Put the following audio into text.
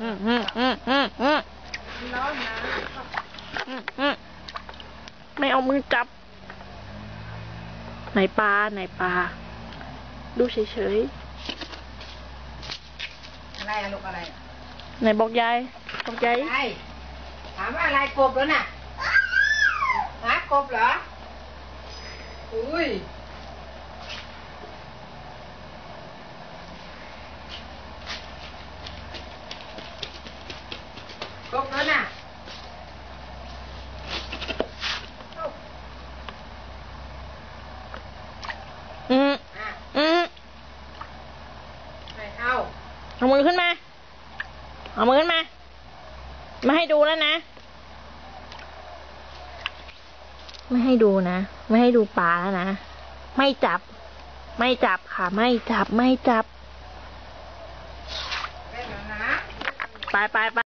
อืมอืมอืมอืมอืมไม่เอามือจับ ไหนปลาไหนปลา ดูเฉยอะไรอะลูกอะไรอะไหนบอกยาย บอกยายอะไรถามว่าอะไรกบแล้วน่ะฮะกบเหรอ อุ้ย กบแล้วน่ะ อืม อะ อืม ไม่เอา เอามือขึ้นมา เอามือขึ้นมาไม่ให้ดูแล้วนะ ไม่ให้ดูนะ ไม่ให้ดูปลาแล้วนะ ไม่จับ ไม่จับค่ะ ไม่จับ ไม่จับ ไปไปไป